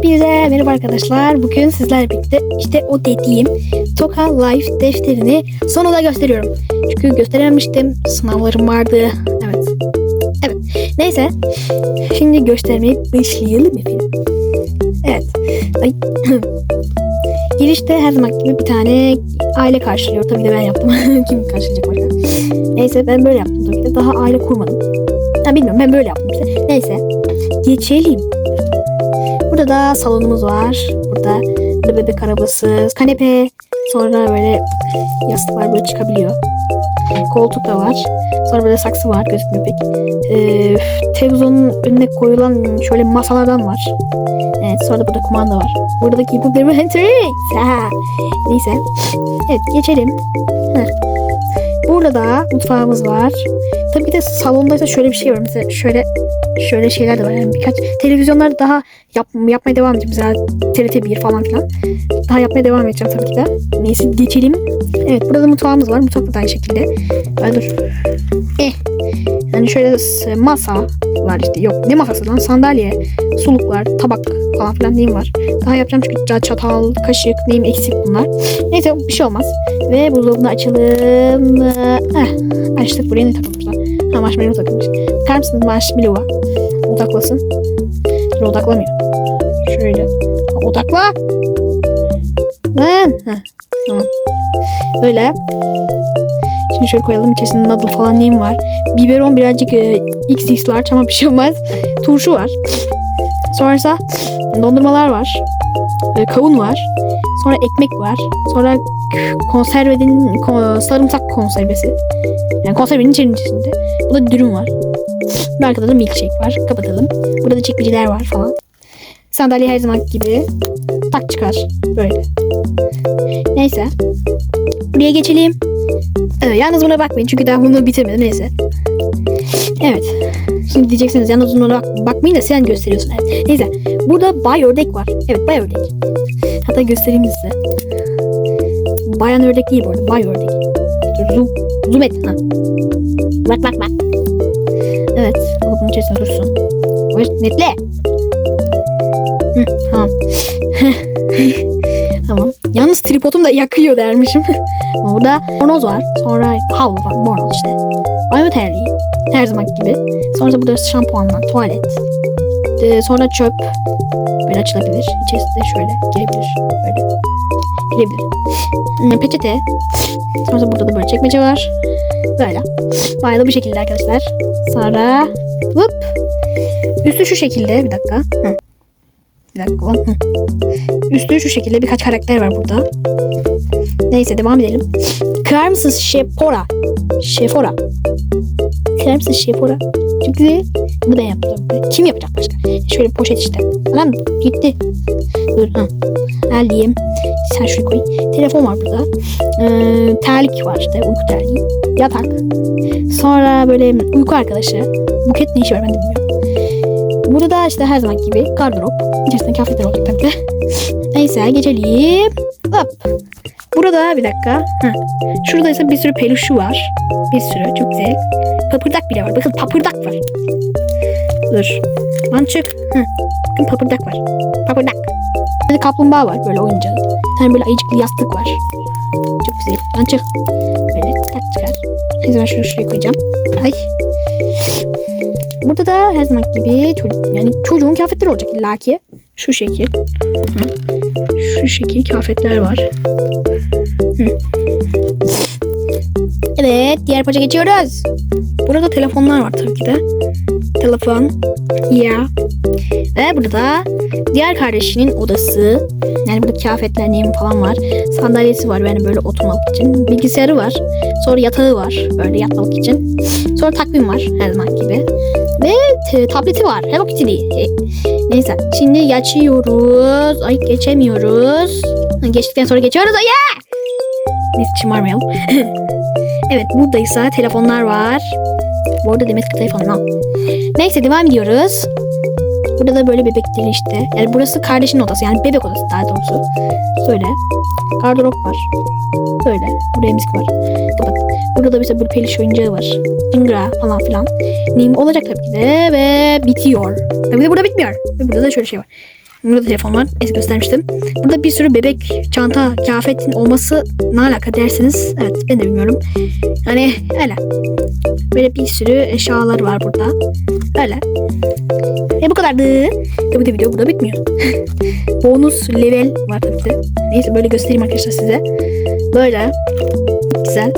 Hepinize merhaba arkadaşlar. Bugün sizlerle birlikte işte o dediğim Toka Life defterini sonunda gösteriyorum. Çünkü gösterememiştim. Sınavlarım vardı. Evet. Evet. Neyse. Şimdi göstermeye başlayalım efendim. Evet. Ay. Girişte her zaman gibi bir tane aile karşılıyor. Tabii de ben yaptım. Kim karşılayacak başka? Neyse ben böyle yaptım tabii de. Daha aile kurmadım. Ha, bilmiyorum ben böyle yaptım. Neyse. Geçelim. Burada da salonumuz var. Burada, burada bebek arabası, kanepe. Sonra böyle yastıklar böyle çıkabiliyor. Koltuk da var. Sonra böyle saksı var gözükmüyor pek. Ee, televizyonun önüne koyulan şöyle masalardan var. Evet sonra da burada kumanda var. Buradaki bu bir. Neyse. Evet geçelim. Heh. Burada da mutfağımız var. Tabii ki de salondaysa şöyle bir şey var. Mesela şöyle şöyle şeyler de var. Yani birkaç televizyonlar daha yap, yapmaya devam edeceğim. Mesela TRT 1 falan filan. Daha yapmaya devam edeceğim tabii ki de. Neyse geçelim. Evet burada da mutfağımız var. Mutfakta da aynı şekilde. Ay dur. Eh. Yani şöyle s- masa var işte. Yok ne masası lan? Sandalye, suluklar, tabak falan filan neyim var. Daha yapacağım çünkü çatal, kaşık neyim eksik bunlar. Neyse bir şey olmaz. Ve buzdolabını açalım. Eh, açtık buraya ne takılmışlar. Ha marshmallow takılmış. Bakar mısınız marshmallow'a? Odaklasın. Şöyle odaklamıyor. Şöyle. Ha, Odakla. Lan. Heh, Tamam. Böyle. Şimdi şöyle koyalım. İçerisinde noodle falan neyim var. Biberon birazcık e, XX large ama bir şey olmaz. Turşu var. Sonrasında dondurmalar var. E, kavun var. Sonra ekmek var. Sonra konservenin ko- sarımsak konservesi. Yani konservenin içerisinde. Bu da dürüm var. Bir arkada da milkshake var. Kapatalım. Burada da çekmeceler var falan. Sandalye her zaman gibi. Tak çıkar. Böyle. Neyse. Buraya geçelim. Evet, yalnız buna bakmayın çünkü daha bunu bitirmedim. Neyse. Evet. Şimdi diyeceksiniz yalnız buna bak- bakmayın da sen gösteriyorsun. Evet. Neyse. Burada bay ördek var. Evet bay ördek. Hatta göstereyim size. Bayan ördek değil bu arada. Bay ördek. Zoom, zoom et. Ha. Bak bak bak. Evet. Dolabın içerisinde dursun. Netle. Hı, tamam. tamam. Yalnız tripodum da yakıyor dermişim. Burada bornoz var. Sonra havlu var. Bornoz işte. Banyo terliği. Her zaman gibi. Sonra da burada şampuanlar, tuvalet. Ee, sonra çöp. Böyle açılabilir. İçerisinde şöyle girebilir. Böyle. Girebilir. Hmm, peçete. Sonra da burada da böyle çekmece var. Böyle. Bayağı bu şekilde arkadaşlar. Sonra hop. Üstü şu şekilde. Bir dakika. Hı. Bir dakika. Üstü şu şekilde birkaç karakter var burada. Neyse devam edelim. Kırar mısınız Şepora? Şefora. Kırar mısınız? Güzel. Bunu ben yaptım. Kim yapacak başka? Şöyle poşet işte. Lan gitti. Dur. Ha. Alayım. Sen şuraya koy. Telefon var burada. Ee, terlik var işte. Uyku terliği. Yatak. Sonra böyle uyku arkadaşı. Buket ne işi var ben de bilmiyorum. Burada da işte her zaman gibi gardırop. İçerisinde kıyafetler olacak tabii de. Neyse geçelim. Hop. Burada bir dakika. Heh. Şurada ise bir sürü peluşu var. Bir sürü çok güzel. Papırdak bile var. Bakın papırdak var. Dur. Lan çık. Heh. Bakın papırdak var. Papırdak. Bir kaplumbağa var böyle oyuncağı. Bir tane böyle ayıcıklı yastık var. Çok güzel. Lan. Böyle tak çıkar. Neyse ben şunu şuraya koyacağım. Ay. Burada da her zaman gibi çocuk, yani çocuğun kıyafetleri olacak illaki. Şu şekil. Hı. Şu şekil kıyafetler var. Hı. Evet diğer paça geçiyoruz. Burada telefonlar var tabii ki de. Telefon. Ya. Ve burada da diğer kardeşinin odası. Yani burada kıyafetler neyim falan var. Sandalyesi var yani böyle oturmak için. Bilgisayarı var. Sonra yatağı var böyle yatmak için. Sonra takvim var her zaman gibi. Ve tableti var. Hello Kitty'li. E, Neyse. Şimdi geçiyoruz. Ay geçemiyoruz. Geçtikten sonra geçiyoruz. Ay ya! Neyse şımarmayalım. evet buradaysa telefonlar var. Bu arada Demet telefonu. ha. Neyse devam ediyoruz. Burada da böyle bebekleri işte. Yani burası kardeşin odası. Yani bebek odası daha doğrusu. Böyle. Gardırop var. Böyle. Buraya müzik var. Kapat. Burada da mesela bir peluş oyuncağı var. Ingra falan filan. Neyim olacak tabii ki de ve bitiyor. Tabii de burada bitmiyor. Ve burada da şöyle şey var. Burada da telefon var. Neyse göstermiştim. Burada bir sürü bebek çanta kıyafetin olması ne alaka dersiniz. Evet ben de bilmiyorum. Yani öyle. Böyle bir sürü eşyalar var burada. Öyle. E bu kadardı. Tabii de video burada bitmiyor. Bonus level var tabii ki. Neyse böyle göstereyim arkadaşlar size. Böyle. Güzel.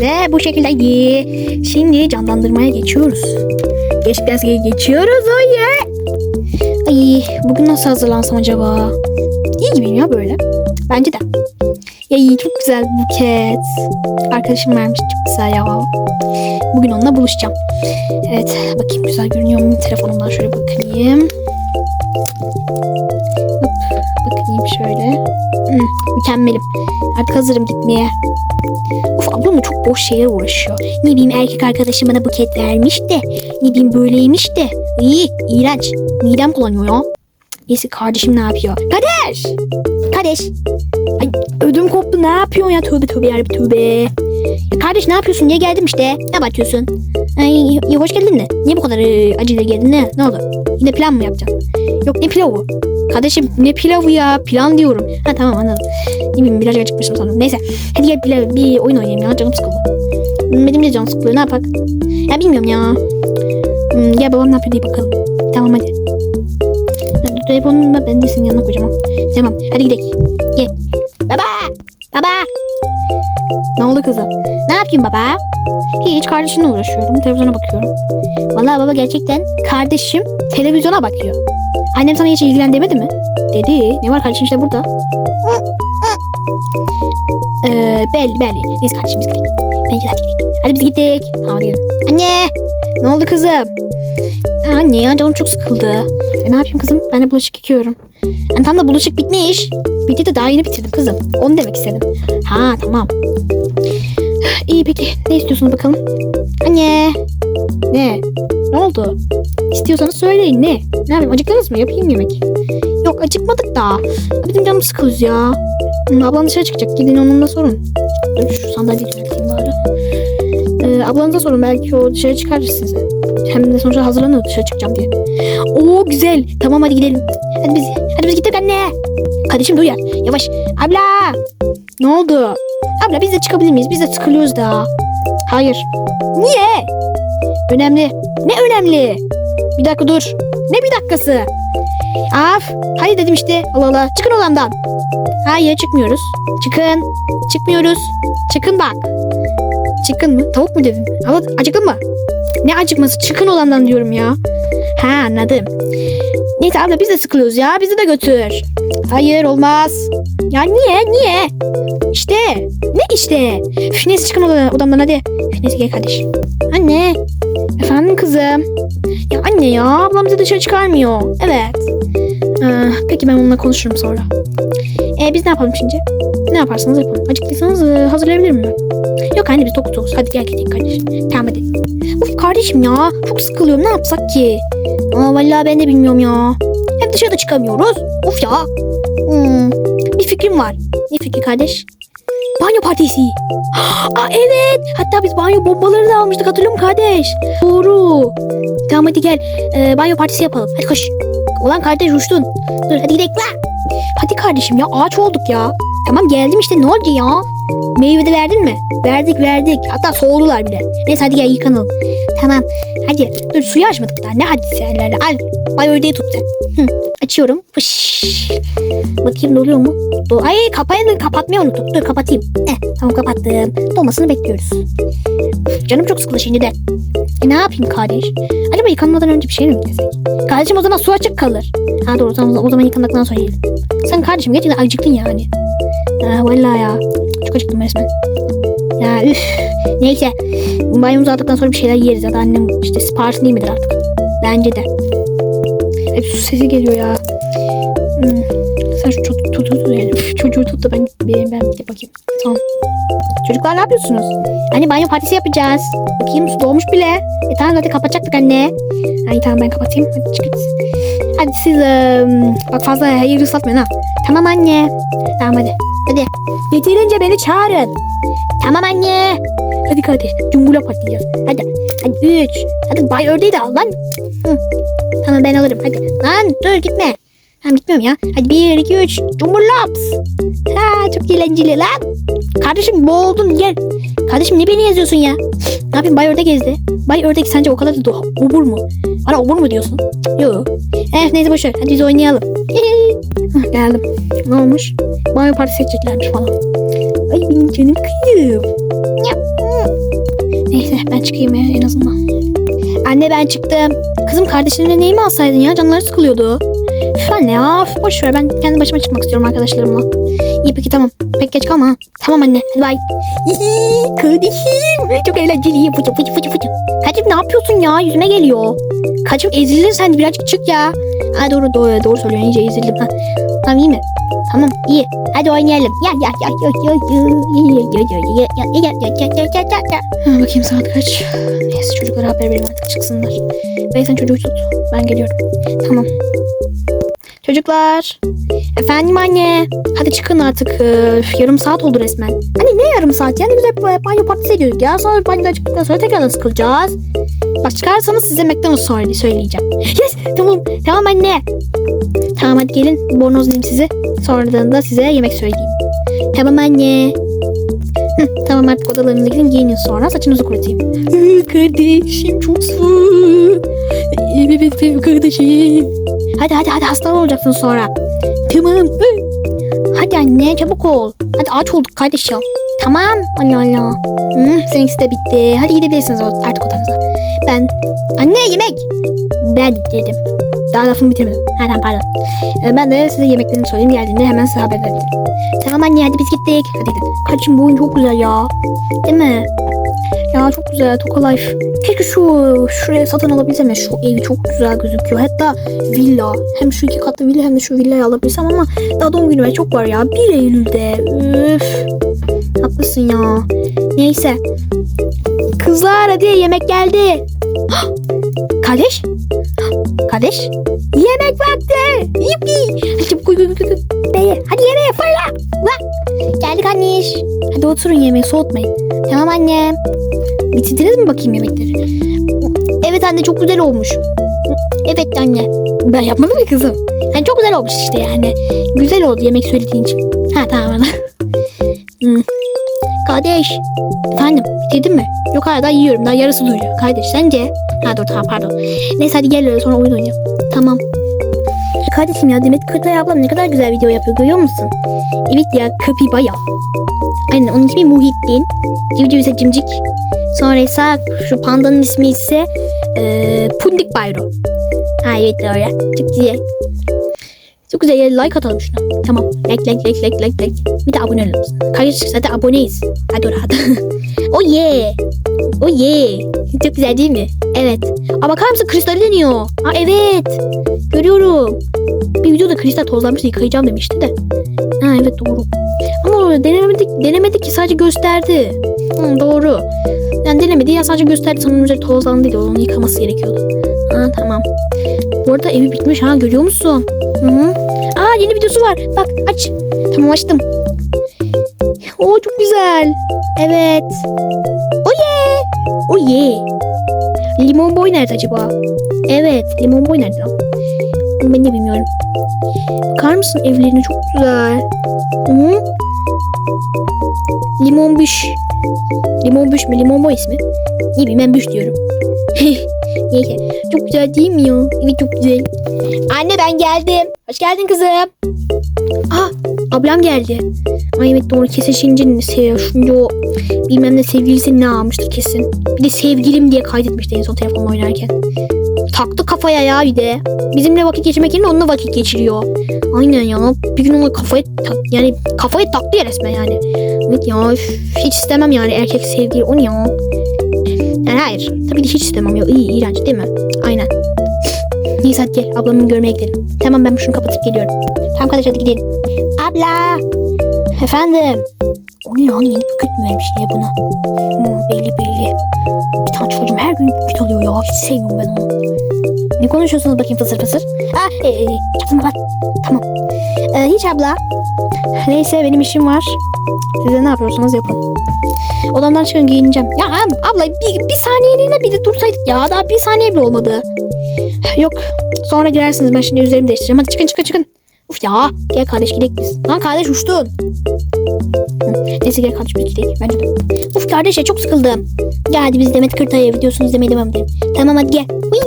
Ve bu şekildeydi. Şimdi canlandırmaya geçiyoruz. Geç biraz ge- geçiyoruz. Oh yeah. Ay bugün nasıl hazırlansam acaba? İyi gibiyim ya böyle. Bence de. Ya iyi çok güzel buket. Arkadaşım vermiş çok güzel ya. Bugün onunla buluşacağım. Evet bakayım güzel görünüyor mu? Telefonumdan şöyle bakayım. Bakayım şöyle. Hı, mükemmelim. Artık hazırım gitmeye. Of ablam çok boş şeyler uğraşıyor. Ne bileyim erkek arkadaşım bana buket vermiş de. Ne bileyim böyleymiş de. İyi, iğrenç. Midem bulanıyor ya. Neyse kardeşim ne yapıyor? Kardeş! Kardeş! Ay ödüm koptu ne yapıyorsun ya? Tövbe tövbe yarabbi tövbe. Ya kardeş ne yapıyorsun? Niye geldim işte? Ne bakıyorsun? Ay iyi, hoş geldin de. Niye bu kadar e, acele geldin? Ne? Ne oldu? Yine plan mı yapacaksın? Yok ne pilavı? Kardeşim ne pilavı ya? Plan diyorum. Ha tamam anladım. Ne bileyim biraz acıkmışım sanırım. Neyse. Hadi gel pilav, bir oyun oynayayım ya. Canım sıkıldı. Benim de canım sıkılıyor. Ne yapak? Ya bilmiyorum ya. Hmm, gel babam ne yapıyor diye bakalım. Tamam hadi. Da ben de senin yanına koyacağım. Tamam hadi gidelim. Gel. Baba! Baba! Ne oldu kızım? Ne yapayım baba? Hiç kardeşimle uğraşıyorum. Televizyona bakıyorum. Vallahi baba gerçekten kardeşim televizyona bakıyor. Annem sana hiç ilgilen demedi mi? Dedi. Ne var kardeşim işte burada. Ee, belli belli. Neyse kardeşim biz gidelim. Bence hadi gidelim. Hadi biz gittik. Tamam gidelim. Anne! Ne oldu kızım? Anne ya canım çok sıkıldı. E, ne yapayım kızım? Ben de bulaşık yıkıyorum. Yani tam da bulaşık bitmiş. Bitti de daha yeni bitirdim kızım. Onu demek istedim. Ha tamam. İyi peki. Ne istiyorsun bakalım? Anne. Ne? Ne oldu? İstiyorsanız söyleyin ne? Ne yapayım acıktınız mı? Yapayım yemek. Yok acıkmadık da. Bizim canım sıkılıyor ya. Ablam dışarı çıkacak. Gidin onunla sorun. Dur şu sandalyeyi düzelteyim bari. Ee, ablanıza sorun. Belki o dışarı çıkarır sizi. Hem de sonuçta hazırlanıyor dışarı çıkacağım diye. Oo güzel. Tamam hadi gidelim. Hadi biz, hadi biz gittik anne. Kardeşim dur ya. Yavaş. Abla. Ne oldu? Abla biz de çıkabilir miyiz? Biz de sıkılıyoruz da. Hayır. Niye? Önemli. Ne önemli? Bir dakika dur. Ne bir dakikası? Af. Hayır dedim işte. Allah Allah. Çıkın odamdan. Hayır çıkmıyoruz. Çıkın. Çıkmıyoruz. Çıkın bak. Çıkın mı? Tavuk mu dedin? Ama acıkın mı? Ne acıkması? Çıkın odamdan diyorum ya. Ha anladım. Neyse abla biz de sıkılıyoruz ya. Bizi de götür. Hayır olmaz. Ya niye? Niye? İşte. Ne işte? Üf, neyse çıkın odamdan hadi. Üf, neyse gel kardeşim. Anne. Efendim kızım. Ya anne ya ablam bizi dışarı çıkarmıyor. Evet. Ee, peki ben onunla konuşurum sonra. Ee, biz ne yapalım şimdi? Ne yaparsanız yapın. Acıktıysanız e, hazırlayabilirim ben. Yok anne biz tok tokuz. Hadi gel gidelim kardeşim. Tamam hadi. Uf kardeşim ya. Çok sıkılıyorum. Ne yapsak ki? Aa vallahi ben de bilmiyorum ya. Hem dışarıda çıkamıyoruz. Of ya. Hmm, bir fikrim var. Ne fikri kardeş? Banyo partisi. Aa evet. Hatta biz banyo bombaları da almıştık hatırlıyor musun kardeş? Doğru. Tamam hadi gel. Ee, banyo partisi yapalım. Hadi koş. Ulan kardeş uçtun. Dur hadi gidelim. Hadi kardeşim ya ağaç olduk ya. Tamam geldim işte ne oldu ya? Meyve de verdin mi? Verdik verdik. Hatta soğudular bile. Neyse hadi gel yıkanalım. Tamam. Hadi. Dur suyu açmadık daha. Ne hadi senlerle. Al. Bay ördeği tut sen. Hı. Açıyorum. Fış. Bakayım doluyor mu? Do Ay kapayını kapatmayı unuttum. Dur kapatayım. Eh, tamam kapattım. Dolmasını bekliyoruz. Canım çok sıkıldı şimdi de. E, ne yapayım kardeş? Acaba yıkanmadan önce bir şey mi desek? Kardeşim o zaman su açık kalır. Ha doğru tamam o zaman yıkandıktan sonra yiyelim. Sen kardeşim gerçekten acıktın yani. Ha vallahi ya. Çok acıktım resmen. Ya üf. Neyse. Banyomuzu aldıktan sonra bir şeyler yeriz ya da annem işte sipariş değil midir artık? Bence de. Hep su sesi geliyor ya. Hmm. Sen şu tut, tut, yani. Üf, çocuğu tut da ben, ben, ben bir bakayım. Tamam. Çocuklar ne yapıyorsunuz? Anne banyo partisi yapacağız. Bakayım su dolmuş bile. E tamam zaten kapatacaktık anne. Ay tamam ben kapatayım. Hadi çıkın. Hadi siz ım, bak fazla hayır ıslatmayın ha. Tamam anne. Tamam hadi. Hadi. Yeterince beni çağırın. Tamam anne. Hadi kardeş. Cumbula patlayacağız. Hadi. Hadi üç. Hadi bay ördeği de al lan. Hı. Tamam ben alırım. Hadi. Lan dur gitme. Ha bitmiyorum ya. Hadi 1, 2, 3. Cumhurlaps. Ha çok eğlenceli lan. Kardeşim boğuldun gel. Kardeşim ne beni yazıyorsun ya? Ne yapayım Bay Ördek gezdi. Bay Ördek sence o kadar da obur mu? Bana obur mu diyorsun? Yok. Eh neyse boşver. Hadi biz oynayalım. Hah, Geldim. Ne olmuş? Banyo partisi seçeceklermiş falan. Ay benim canım kıyım. Neyse ben çıkayım ya en azından. Anne ben çıktım. Kızım kardeşlerimle neyi mi alsaydın ya? Canları sıkılıyordu. Anne ya. Boş ver ben kendi başıma çıkmak istiyorum arkadaşlarımla. İyi peki tamam. Pek geç kalma. Tamam anne. Hadi bay. Kardeşim. Çok eğlenceli. Fıçı fıçı fıçı fıçı. Kaçım ne yapıyorsun ya? Yüzüme geliyor. Kaçım ezildin sen birazcık çık ya. Ha doğru doğru doğru söylüyorsun. İyice ezildim. Ha. Tamam iyi mi? Tamam iyi. Hadi oynayalım. Ya ya ya ya ya ya ya ya ya ya ya bakayım saat kaç. Neyse çocuklara haber verin artık çıksınlar. Bey sen çocuğu tut. Ben geliyorum. Tamam. Çocuklar. Efendim anne. Hadi çıkın artık. Üf, yarım saat oldu resmen. Anne ne yarım saat? Yani biz hep banyo partisi ediyorduk ya. Sonra banyoda çıktıktan sonra tekrardan sıkılacağız. Bak çıkarsanız size McDonald's söyle- söyleyeceğim. Yes tamam. Tamam anne. Tamam hadi gelin. Bornozlayayım sizi. Sonradan da size yemek söyleyeyim. Tamam anne. Tamam artık odalarınıza gidin giyinin sonra saçınızı kurutayım. Kardeşim çok soğuk. Evet benim kardeşim. Hadi hadi hadi hasta olacaksın sonra. Tamam. Hadi anne çabuk ol. Hadi aç olduk kardeş ya. Tamam. Allah Allah. Hı, seninkisi de bitti. Hadi gidebilirsiniz artık odanıza. Ben. Anne yemek. Ben dedim. Daha lafımı bitirmedim. Ha tamam pardon. Ee, Ben de size yemeklerini söyleyeyim. Geldiğinde hemen size haber veririm. Tamam anne hadi biz gittik. Hadi gidin. Kardeşim bu oyun çok güzel ya. Değil mi? Ya çok güzel. Toka Life. Keşke şu şuraya satın alabilsem ya. Şu evi çok güzel gözüküyor. Hatta villa. Hem şu iki katlı villa hem de şu villayı alabilsem ama daha doğum günüme çok var ya. 1 Eylül'de. Üf. Haklısın ya. Neyse. Kızlar hadi yemek geldi. Kardeş? Kardeş? Yemek vakti. Yippi. Hadi çabuk koy koy koy. Hadi yemeğe fırla. Lan. Geldik anneş. Hadi oturun yemeği soğutmayın. Tamam anne. Bitirdiniz mi bakayım yemekleri? Evet anne çok güzel olmuş. Evet anne. Ben yapmadım mı kızım? Yani çok güzel olmuş işte yani. Güzel oldu yemek söylediğin için. Ha tamam ana. Hmm. Kardeş. Efendim bitirdin mi? Yok hala daha yiyorum. Daha yarısı duruyor. Kardeş sence? Ha dur tamam pardon. Neyse hadi gel öyle sonra oyun oynayalım. Tamam. Kardeşim ya Demet Kırtay ablam ne kadar güzel video yapıyor görüyor musun? Evet ya köpi baya. Aynen onun ismi Muhittin. Civciv ise Cimcik. Sonra ise şu pandanın ismi ise eee Pundik Bayro. Ha evet doğru. Çok güzel. Çok güzel ya like atalım şuna. Tamam. Like like like like like like. Bir de abone olalım. Kardeş zaten aboneyiz. Hadi rahat. oh yeah. Oh yeah. Çok güzel değil mi? Evet. Aa bakar mısın kristal deniyor. Aa evet. Görüyorum. Bir videoda kristal tozlanmış yıkayacağım demişti de. Ha evet doğru. Ama denemedik, denemedik ki sadece gösterdi. Hı, doğru. Yani denemedi ya sadece gösterdi sanırım üzeri tozlandıydı. Onu yıkaması gerekiyordu. Ha tamam. Bu arada evi bitmiş ha görüyor musun? Hı -hı. Aa yeni videosu var. Bak aç. Tamam açtım. Oo çok güzel. Evet. Yeah. Oh yeah. Limon boy nerede acaba? Evet limon boy nerede ben de bilmiyorum. Bakar mısın evlerine çok güzel. Hı? Limon büş. Limon büş mü? Limon boy ismi. Bileyim ben büş diyorum. Neyse. Çok güzel değil mi ya? Evet çok güzel. Anne ben geldim. Hoş geldin kızım. Aa ablam geldi. Ay evet doğru kesin seviyor. Şimdi o bilmem ne sevgilisi ne almıştır kesin. Bir de sevgilim diye kaydetmişti en son telefonla oynarken. Taktı kafaya ya bir de. Bizimle vakit geçirmek yerine onunla vakit geçiriyor. Aynen ya. Bir gün ona kafaya tak yani kafaya taktı ya resmen yani. Evet ya hiç istemem yani erkek sevgili o ne ya. Yani hayır. Tabii ki hiç istemem ya. İyi iğrenç değil mi? Aynen. Neyse hadi gel ablamı görmeye gidelim. Tamam ben şunu kapatıp geliyorum. Tamam kardeş hadi gidelim. Abla. Efendim. O ne lan yeni buket mi vermiş niye buna? Hmm, belli belli. Bir tane çocuğum her gün buket alıyor ya. Hiç sevmiyorum ben onu. Ne konuşuyorsunuz bakayım fısır fısır? Ha, e, e, bak. Tamam. E, hiç abla. Neyse benim işim var. Size ne yapıyorsunuz yapın. Odamdan çıkın giyineceğim. Ya ab- abla bir, bir saniyeliğine bir de dursaydık ya. Daha bir saniye bile olmadı. Yok. Sonra girersiniz. Ben şimdi üzerimi değiştireceğim. Hadi çıkın çıkın çıkın. Uf ya. Gel kardeş gidelim biz. Lan kardeş uçtun. Neyse gel kardeş biz gidelim. Bence de. Uf kardeş çok sıkıldım. Gel biz Demet Kırtay'a videosunu izlemeye devam edelim. Tamam hadi gel. Uy.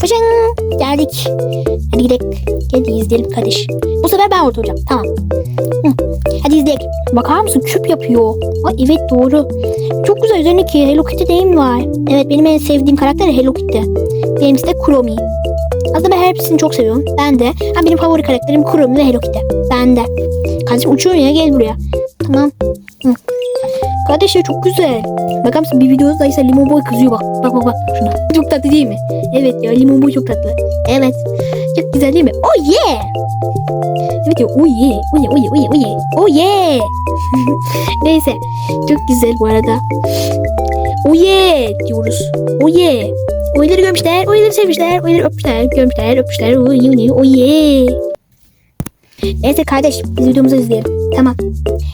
Fışın. Geldik. Hadi gidelim. Hadi izleyelim kardeş. Bu sefer ben orada olacağım. Tamam. Hı. Hadi izleyelim. Bakar mısın küp yapıyor. Ay evet doğru. Çok güzel üzerindeki Hello Kitty değil mi var? Evet benim en sevdiğim karakter Hello Kitty. Benimkisi de Kuromi. Aslında ben hepsini çok seviyorum. Ben de. Ha, benim favori karakterim Kuromi ve Hello Kitty. Ben de. Kardeşim uçuyorsun ya gel buraya. Tamam. Kardeşler çok güzel. Bakar mısın bir videoda ise Limon Boy kızıyor bak. Bak bak bak şuna. Çok tatlı değil mi? Evet ya Limon Boy çok tatlı. Evet. Çok güzel değil mi? Oh yeah. Evet ya oh yeah. Oh yeah oh yeah oh yeah oh yeah. Oh. Neyse. Çok güzel bu arada. Oh yeah diyoruz. Oh yeah. Oyları görmüşler, oyları sevmişler, oyları öpmüşler, görmüşler, öpmüşler. Oh. Oh yeah. Neyse kardeş biz videomuzu izleyelim. Tamam.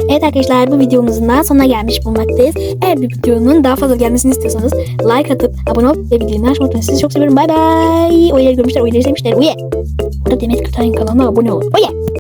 Evet arkadaşlar bu videomuzun da sonuna gelmiş bulunmaktayız. Eğer bir videonun daha fazla gelmesini istiyorsanız like atıp abone olup ve bildirimleri açmayı unutmayın. Sizi çok seviyorum. Bay bay. Oyları görmüşler, oyları sevmişler. Oye. Burada Demet Kırtay'ın kanalına abone olun. Oye.